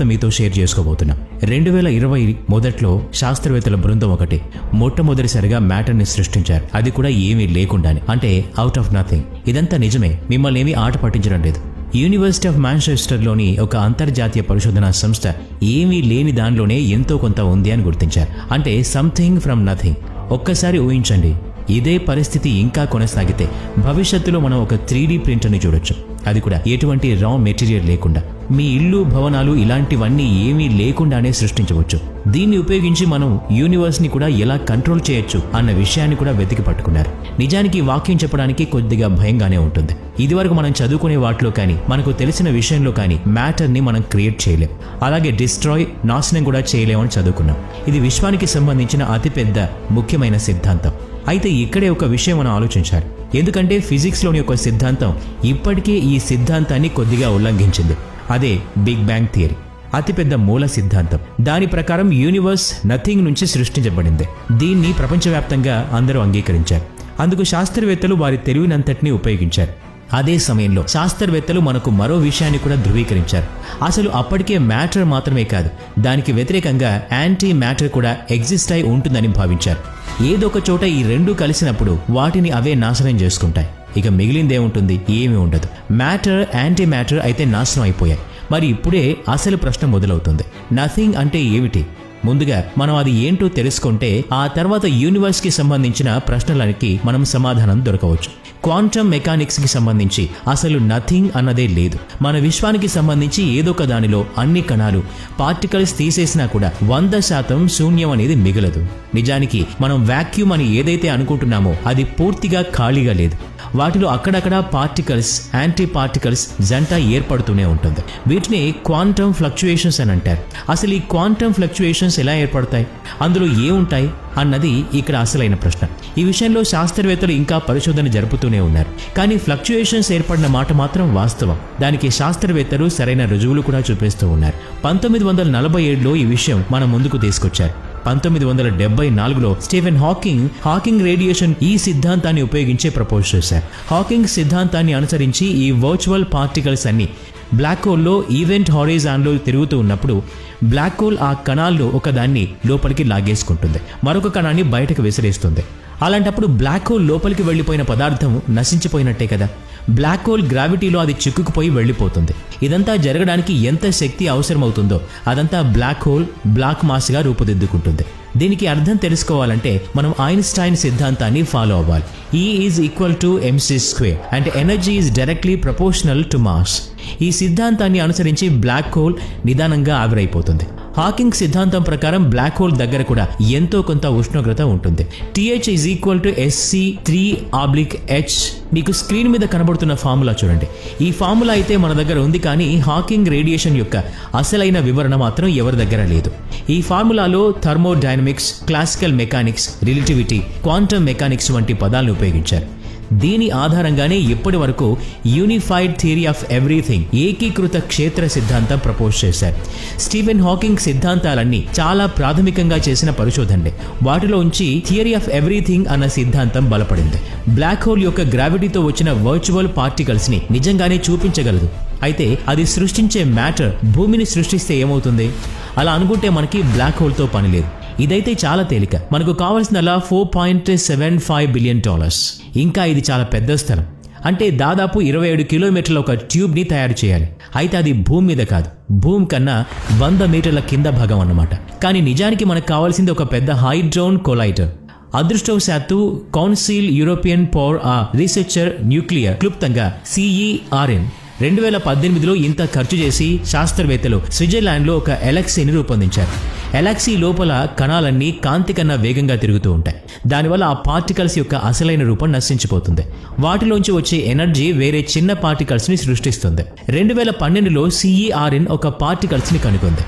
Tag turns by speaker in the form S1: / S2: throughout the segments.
S1: వార్త మీతో షేర్ చేసుకోబోతున్నాం. రెండు వేల ఇరవై మొదట్లో శాస్త్రవేత్తల బృందం ఒకటి మొట్టమొదటిసారిగా మ్యాటర్ని సృష్టించారు. అది కూడా ఏమీ లేకుండానే. అంటే అవుట్ ఆఫ్ నథింగ్ ఇదంతా నిజమే. మిమ్మల్ని ఏమీ ఆట పట్టించడం లేదు. యూనివర్సిటీ ఆఫ్ మాంచెస్టర్లోని ఒక అంతర్జాతీయ పరిశోధనా సంస్థ ఏమీ లేని దానిలోనే ఎంతో కొంత ఉంది అని గుర్తించారు. అంటే సంథింగ్ ఫ్రమ్ నథింగ్ ఒక్కసారి ఊహించండి. ఇదే పరిస్థితి ఇంకా కొనసాగితే భవిష్యత్తులో మనం ఒక త్రీ డీ ప్రింటర్ని చూడొచ్చు. అది కూడా ఎటువంటి రా మెటీరియల్ లేకుండా. మీ ఇల్లు భవనాలు ఇలాంటివన్నీ ఏమీ లేకుండానే సృష్టించవచ్చు. దీన్ని ఉపయోగించి మనం యూనివర్స్ని కూడా ఎలా కంట్రోల్ చేయొచ్చు అన్న విషయాన్ని కూడా వెతికి పట్టుకున్నారు. నిజానికి వాక్యం చెప్పడానికి కొద్దిగా భయంగానే ఉంటుంది. ఇదివరకు మనం చదువుకునే వాటిలో కానీ మనకు తెలిసిన విషయంలో కానీ మ్యాటర్ని మనం క్రియేట్ చేయలేం. అలాగే డిస్ట్రాయ్ నాశనం కూడా చేయలేమని చదువుకున్నాం. ఇది విశ్వానికి సంబంధించిన అతిపెద్ద ముఖ్యమైన సిద్ధాంతం. అయితే ఇక్కడే ఒక విషయం మనం ఆలోచించాలి. ఎందుకంటే ఫిజిక్స్లోని ఒక సిద్ధాంతం ఇప్పటికే ఈ సిద్ధాంతాన్ని కొద్దిగా ఉల్లంఘించింది. అదే బిగ్ బ్యాంగ్ థియరీ. అతిపెద్ద మూల సిద్ధాంతం. దాని ప్రకారం యూనివర్స్ నథింగ్ నుంచి సృష్టించబడింది. దీన్ని ప్రపంచవ్యాప్తంగా అందరూ అంగీకరించారు. అందుకు శాస్త్రవేత్తలు వారి తెలివినంతటినీ ఉపయోగించారు. అదే సమయంలో శాస్త్రవేత్తలు మనకు మరో విషయాన్ని కూడా ధృవీకరించారు. అసలు అప్పటికే మ్యాటర్ మాత్రమే కాదు దానికి వ్యతిరేకంగా యాంటీ మ్యాటర్ కూడా ఎగ్జిస్ట్ అయి ఉంటుందని భావించారు. ఏదో ఒక చోట ఈ రెండు కలిసినప్పుడు వాటిని అవే నాశనం చేసుకుంటాయి. ఇక మిగిలిందేముంటుంది ఏమీ ఉండదు. మ్యాటర్ యాంటీ మ్యాటర్ అయితే నాశనం అయిపోయాయి. మరి ఇప్పుడే అసలు ప్రశ్న మొదలవుతుంది. నథింగ్ అంటే ఏమిటి? ముందుగా మనం అది ఏంటో తెలుసుకుంటే ఆ తర్వాత యూనివర్స్కి సంబంధించిన ప్రశ్నలకి మనం సమాధానం దొరకవచ్చు. క్వాంటమ్ మెకానిక్స్కి సంబంధించి అసలు నథింగ్ అన్నదే లేదు. మన విశ్వానికి సంబంధించి ఏదో ఒక దానిలో అన్ని కణాలు పార్టికల్స్ తీసేసినా కూడా వంద శాతం శూన్యం అనేది మిగలదు. నిజానికి మనం వాక్యూమ్ అని ఏదైతే అనుకుంటున్నామో అది పూర్తిగా ఖాళీగా లేదు. వాటిలో అక్కడక్కడ పార్టికల్స్ యాంటీ పార్టికల్స్ జంట ఏర్పడుతూనే ఉంటుంది. వీటిని క్వాంటమ్ ఫ్లక్చుయేషన్స్ అని అంటారు. అసలు ఈ క్వాంటమ్ ఫ్లక్చుయేషన్స్ ఎలా ఏర్పడతాయి? అందులో ఏముంటాయి అన్నది ఇక్కడ అసలైన ప్రశ్న. ఈ విషయంలో శాస్త్రవేత్తలు ఇంకా పరిశోధన జరుపుతూనే ఉన్నారు. కానీ ఫ్లక్చుయేషన్స్ ఏర్పడిన మాట మాత్రం వాస్తవం. దానికి శాస్త్రవేత్తలు సరైన రుజువులు కూడా చూపిస్తూ ఉన్నారు. పంతొమ్మిది వందల నలభై ఏడులో ఈ విషయం మన ముందుకు తీసుకొచ్చారు. పంతొమ్మిది వందల డెబ్బై నాలుగులో స్టీఫెన్ హాకింగ్ హాకింగ్ రేడియేషన్ ఈ సిద్ధాంతాన్ని ఉపయోగించే ప్రపోజ్ చేశారు. హాకింగ్ సిద్ధాంతాన్ని అనుసరించి ఈ వర్చువల్ పార్టికల్స్ అన్ని బ్లాక్ హోల్లో ఈవెంట్ హారిజాన్లో తిరుగుతూ ఉన్నప్పుడు బ్లాక్ హోల్ ఆ కణాల్లో ఒకదాన్ని లోపలికి లాగేసుకుంటుంది. మరొక కణాన్ని బయటకు విసిరేస్తుంది. అలాంటప్పుడు బ్లాక్ హోల్ లోపలికి వెళ్ళిపోయిన పదార్థం నశించిపోయినట్టే కదా. బ్లాక్ హోల్ గ్రావిటీలో అది చిక్కుకుపోయి వెళ్ళిపోతుంది. ఇదంతా జరగడానికి ఎంత శక్తి అవసరమవుతుందో అదంతా బ్లాక్ హోల్ బ్లాక్ మాస్గా రూపుదిద్దుకుంటుంది. దీనికి అర్థం తెలుసుకోవాలంటే మనం ఐన్స్టైన్ సిద్ధాంతాన్ని ఫాలో అవ్వాలి. E is equal to MC square and energy is directly proportional to mass ఈ సిద్ధాంతాన్ని అనుసరించి బ్లాక్ హోల్ నిదానంగా ఆవిరైపోతుంది. హాకింగ్ సిద్ధాంతం ప్రకారం బ్లాక్ హోల్ దగ్గర కూడా ఎంతో కొంత ఉష్ణోగ్రత ఉంటుంది. TH is equal to SC three oblique H మీకు స్క్రీన్ మీద కనబడుతున్న ఫార్ములా చూడండి. ఈ ఫార్ములా అయితే మన దగ్గర ఉంది కానీ హాకింగ్ రేడియేషన్ యొక్క అసలైన వివరణ మాత్రం ఎవరి దగ్గర లేదు. ఈ ఫార్ములాలో thermodynamics classical mechanics relativity quantum mechanics వంటి పదాలను ఉపయోగించారు. దీని ఆధారంగానే ఇప్పటి వరకు యూనిఫైడ్ థియరీ ఆఫ్ ఎవ్రీథింగ్ ఏకీకృత క్షేత్ర సిద్ధాంతం ప్రపోజ్ చేశారు. స్టీవెన్ హాకింగ్ సిద్ధాంతాలన్నీ చాలా ప్రాథమికంగా చేసిన పరిశోధనలే. వాటిలో ఉంచి థియరీ ఆఫ్ ఎవ్రీథింగ్ అన్న సిద్ధాంతం బలపడింది. బ్లాక్ హోల్ యొక్క గ్రావిటీతో వచ్చిన వర్చువల్ పార్టికల్స్ని నిజంగానే చూపించగలదు. అయితే అది సృష్టించే మ్యాటర్ భూమిని సృష్టిస్తే ఏమవుతుంది? అలా అనుకుంటే మనకి బ్లాక్ హోల్తో పని లేదు. ఇదైతే చాలా తేలిక. మనకు కావాల్సిందల్లా four point seven five billion dollars ఇంకా ఇది చాలా పెద్ద స్థలం. అంటే దాదాపు ఇరవై ఏడు కిలోమీటర్ల ఒక ట్యూబ్ని తయారు చేయాలి. అయితే అది భూమి మీద కాదు. భూమి కన్నా వంద మీటర్ల కింద భాగం అన్నమాట. కానీ నిజానికి మనకు కావాల్సింది ఒక పెద్ద హైడ్రోన్ కొలైటర్. అదృష్టవశాత్తు కౌన్సిల్ యూరోపియన్ పవర్ ఆ రీసెర్చర్ న్యూక్లియర్ క్లుప్తంగా సిఈఆర్ఎన్ రెండు వేల పద్దెనిమిదిలో ఇంత ఖర్చు చేసి శాస్త్రవేత్తలు స్విట్జర్లాండ్లో ఒక ఎలక్సీని రూపొందించారు. ఎలాక్సీ లోపల కణాలన్నీ కాంతి కన్నా వేగంగా తిరుగుతూ ఉంటాయి. దానివల్ల ఆ పార్టికల్స్ యొక్క అసలైన రూపం నశించిపోతుంది. వాటిలోంచి వచ్చే ఎనర్జీ వేరే చిన్న పార్టికల్స్ని సృష్టిస్తుంది. రెండు వేల పన్నెండులో సిఈఆర్ఎన్ ఒక పార్టికల్స్ని కనుగొంది.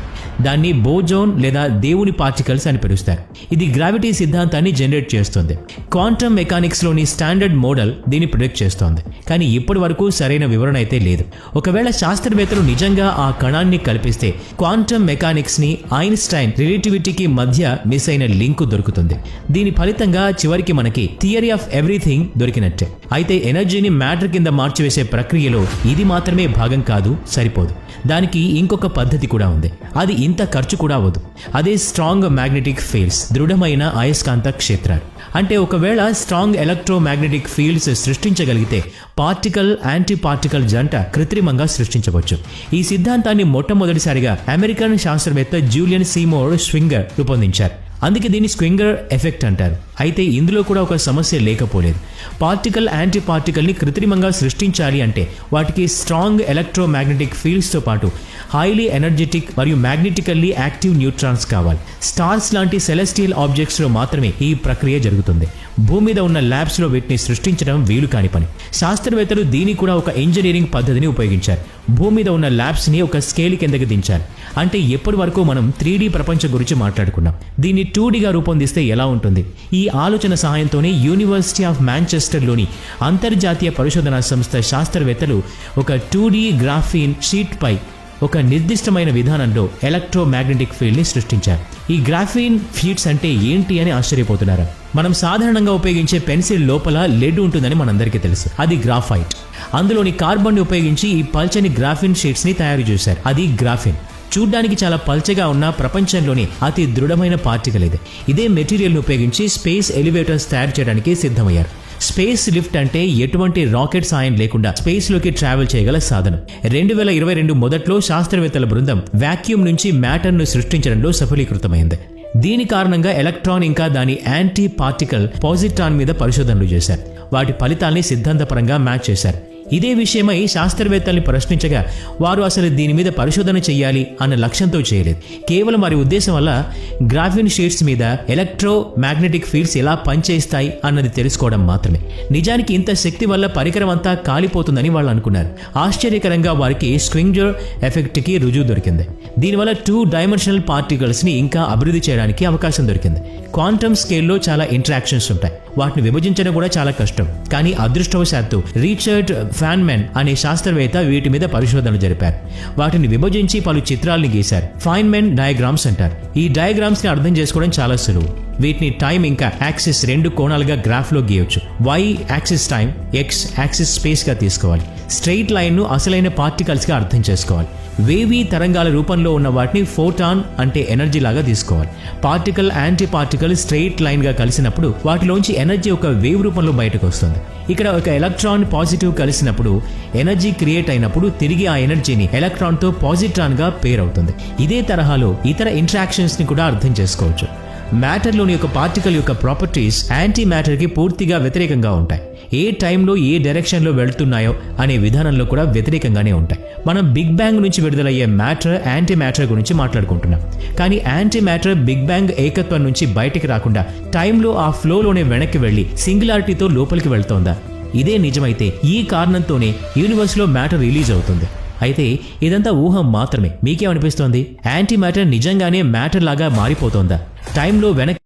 S1: దాన్ని బోజోన్ లేదా దేవుని పార్టికల్స్ అని పిలుస్తారు. ఇది గ్రావిటీ సిద్ధాంతాన్ని జనరేట్ చేస్తుంది. క్వాంటమ్ మెకానిక్స్లోని స్టాండర్డ్ మోడల్ దీన్ని ప్రొడక్ట్ చేస్తోంది. కానీ ఇప్పటి వరకు సరైన వివరణ అయితే లేదు. ఒకవేళ శాస్త్రవేత్తలు నిజంగా ఆ కణాన్ని కల్పిస్తే క్వాంటమ్ మెకానిక్స్ని ఐన్స్టైన్ రిలేటివిటీకి మధ్య మిస్ అయిన లింకు దొరుకుతుంది. దీని ఫలితంగా చివరికి మనకి థియరీ ఆఫ్ ఎవ్రీథింగ్ దొరికినట్టే. అయితే ఎనర్జీని మ్యాటర్ కింద మార్చివేసే ప్రక్రియలో ఇది మాత్రమే భాగం కాదు సరిపోదు. దానికి ఇంకొక పద్ధతి కూడా ఉంది. అది ఇంత ఖర్చు కూడా అవ్వదు అదే స్ట్రాంగ్ మ్యాగ్నెటిక్ ఫీల్డ్స్ దృఢమైన అయస్కాంత క్షేత్రాలు. అంటే ఒకవేళ స్ట్రాంగ్ ఎలక్ట్రోమాగ్నెటిక్ ఫీల్డ్స్ సృష్టించగలిగితే పార్టికల్ యాంటీ పార్టికల్ జంట కృత్రిమంగా సృష్టించవచ్చు. ఈ సిద్ధాంతాన్ని మొట్టమొదటిసారిగా అమెరికన్ శాస్త్రవేత్త జూలియన్ సీమోర్ స్వింగర్ రూపొందించారు. అందుకే దీన్ని స్వింగర్ ఎఫెక్ట్ అంటారు. అయితే ఇందులో కూడా ఒక సమస్య లేకపోలేదు. పార్టికల్ యాంటీ పార్టికల్ని కృత్రిమంగా సృష్టించాలి అంటే వాటికి స్ట్రాంగ్ ఎలక్ట్రోమాగ్నెటిక్ ఫీల్డ్స్తో పాటు హైలీ ఎనర్జెటిక్ మరియు మ్యాగ్నెటికల్లీ యాక్టివ్ న్యూట్రాన్స్ కావాలి. స్టార్స్ లాంటి సెలెస్టియల్ ఆబ్జెక్ట్స్లో మాత్రమే ఈ ప్రక్రియ జరుగుతుంది. భూమి మీద ఉన్న ల్యాబ్స్లో వీటిని సృష్టించడం వీలు కాని పని. శాస్త్రవేత్తలు దీన్ని కూడా ఒక ఇంజనీరింగ్ పద్ధతిని ఉపయోగించారు. భూమి మీద ఉన్న ల్యాబ్స్ని ఒక స్కేల్ కిందకి దించారు. అంటే ఎప్పటి వరకు మనం త్రీ ప్రపంచం గురించి మాట్లాడుకున్నాం. దీన్ని టూ రూపొందిస్తే ఎలా ఉంటుంది? ఈ ఆలోచన సహాయంతోనే యూనివర్సిటీ ఆఫ్ మాంచెస్టర్లోని అంతర్జాతీయ పరిశోధనా సంస్థ శాస్త్రవేత్తలు ఒక టూ గ్రాఫీన్ షీట్పై ఒక నిర్దిష్టమైన విధానంలో ఎలక్ట్రోమాగ్నెటిక్ ఫీల్డ్ని సృష్టించారు. ఈ గ్రాఫీన్ ఫీట్స్ అంటే ఏంటి అని ఆశ్చర్యపోతున్నారు. మనం సాధారణంగా ఉపయోగించే పెన్సిల్ లోపల లెడ్ ఉంటుందని మనందరికీ తెలుసు. అది గ్రాఫైట్. అందులోని కార్బన్ ఉపయోగించి ఈ పల్చని గ్రాఫిన్ షీట్స్ని తయారు చేశారు. అది గ్రాఫిన్. చూడ్డానికి చాలా పల్చగా ఉన్న ప్రపంచంలోని అతి దృఢమైన పార్టికల్ ఇది. ఇదే మెటీరియల్ను ఉపయోగించి స్పేస్ ఎలివేటర్స్ తయారు చేయడానికి సిద్ధమయ్యారు. స్పేస్ లిఫ్ట్ అంటే ఎటువంటి రాకెట్ సాయం లేకుండా స్పేస్లోకి ట్రావెల్ చేయగల సాధనం. రెండు వేల ఇరవై రెండు మొదట్లో శాస్త్రవేత్తల బృందం వాక్యూమ్ నుంచి మ్యాటర్ను సృష్టించడంలో సఫలీకృతమైంది. దీని కారణంగా ఎలక్ట్రాన్ ఇంకా దాని యాంటీ పార్టికల్ పాజిట్రాన్ మీద పరిశోధనలు చేశారు. వాటి ఫలితాల్ని సిద్ధాంతపరంగా మ్యాచ్ చేశారు. ఇదే విషయమై శాస్త్రవేత్తల్ని ప్రశ్నించగా వారు అసలు దీని మీద పరిశోధన చేయాలి అన్న లక్ష్యంతో చేయలేదు. కేవలం వారి ఉద్దేశం వల్ల గ్రాఫిన్ షీట్స్ మీద ఎలక్ట్రో మ్యాగ్నెటిక్ ఫీల్డ్స్ ఎలా పనిచేస్తాయి అన్నది తెలుసుకోవడం మాత్రమే. నిజానికి ఇంత శక్తి వల్ల పరికరం అంతా కాలిపోతుందని వాళ్ళు అనుకున్నారు. ఆశ్చర్యకరంగా వారికి స్క్వింజర్ ఎఫెక్ట్కి రుజువు దొరికింది. దీనివల్ల టూ డైమెన్షనల్ పార్టికల్స్ని ఇంకా అభివృద్ధి చేయడానికి అవకాశం దొరికింది. క్వాంటమ్ స్కేల్లో చాలా ఇంటరాక్షన్స్ ఉంటాయి. వాటిని విభజించడం కూడా చాలా కష్టం. కానీ అదృష్టవశాత్తు రీచర్డ్ ఫ్యాన్మెన్ అనే శాస్త్రవేత్త వీటి మీద పరిశోధనలు జరిపారు. వాటిని విభజించి పలు చిత్రాలను గీశారు. ఫైన్మెన్ డయాగ్రామ్స్ అంటారు. ఈ డయాగ్రామ్స్ని అర్థం చేసుకోవడం చాలా సులువు. వీటిని టైం ఇంకా యాక్సిస్ రెండు కోణాలుగా గ్రాఫ్లో గీయవచ్చు Y axis time X axis స్పేస్గా తీసుకోవాలి. స్ట్రెయిట్ లైన్ను అసలైన పార్టికల్స్గా అర్థం చేసుకోవాలి. వేవీ తరంగాల రూపంలో ఉన్న వాటిని ఫోటాన్ అంటే ఎనర్జీ లాగా తీసుకోవాలి. పార్టికల్ యాంటీ పార్టికల్ స్ట్రెయిట్ లైన్గా కలిసినప్పుడు వాటిలోంచి ఎనర్జీ ఒక వేవ్ రూపంలో బయటకు వస్తుంది ఇక్కడ ఒక ఎలక్ట్రాన్ పాజిటివ్ కలిసినప్పుడు ఎనర్జీ క్రియేట్ అయినప్పుడు తిరిగి ఆ ఎనర్జీని ఎలక్ట్రాన్తో పాజిట్రాన్గా పేర్ అవుతుంది ఇదే తరహాలో ఇతర ఇంట్రాక్షన్స్ని కూడా అర్థం చేసుకోవచ్చు. మ్యాటర్లోని యొక్క పార్టికల్ యొక్క ప్రాపర్టీస్ యాంటీ మ్యాటర్కి పూర్తిగా వ్యతిరేకంగా ఉంటాయి. ఏ టైంలో ఏ డైరెక్షన్లో వెళ్తున్నాయో అనే విధానంలో కూడా వ్యతిరేకంగానే ఉంటాయి. మనం బిగ్ బ్యాంగ్ నుంచి విడుదలయ్యే మ్యాటర్ యాంటీ మ్యాటర్ గురించి మాట్లాడుకుంటున్నాం. కానీ యాంటీ మ్యాటర్ బిగ్ బ్యాంగ్ ఏకత్వం నుంచి బయటికి రాకుండా టైంలో ఆ ఫ్లోలోనే వెనక్కి వెళ్ళి సింగులారిటీతో లోపలికి వెళ్తోందా? ఇదే నిజమైతే ఈ కారణంతోనే యూనివర్స్లో మ్యాటర్ రిలీజ్ అవుతుంది. అయితే ఇదంతా ఊహం మాత్రమే. మీకేమనిపిస్తోంది? యాంటీ మ్యాటర్ నిజంగానే మ్యాటర్ లాగా మారిపోతోందా? టైంలో వెనక్కి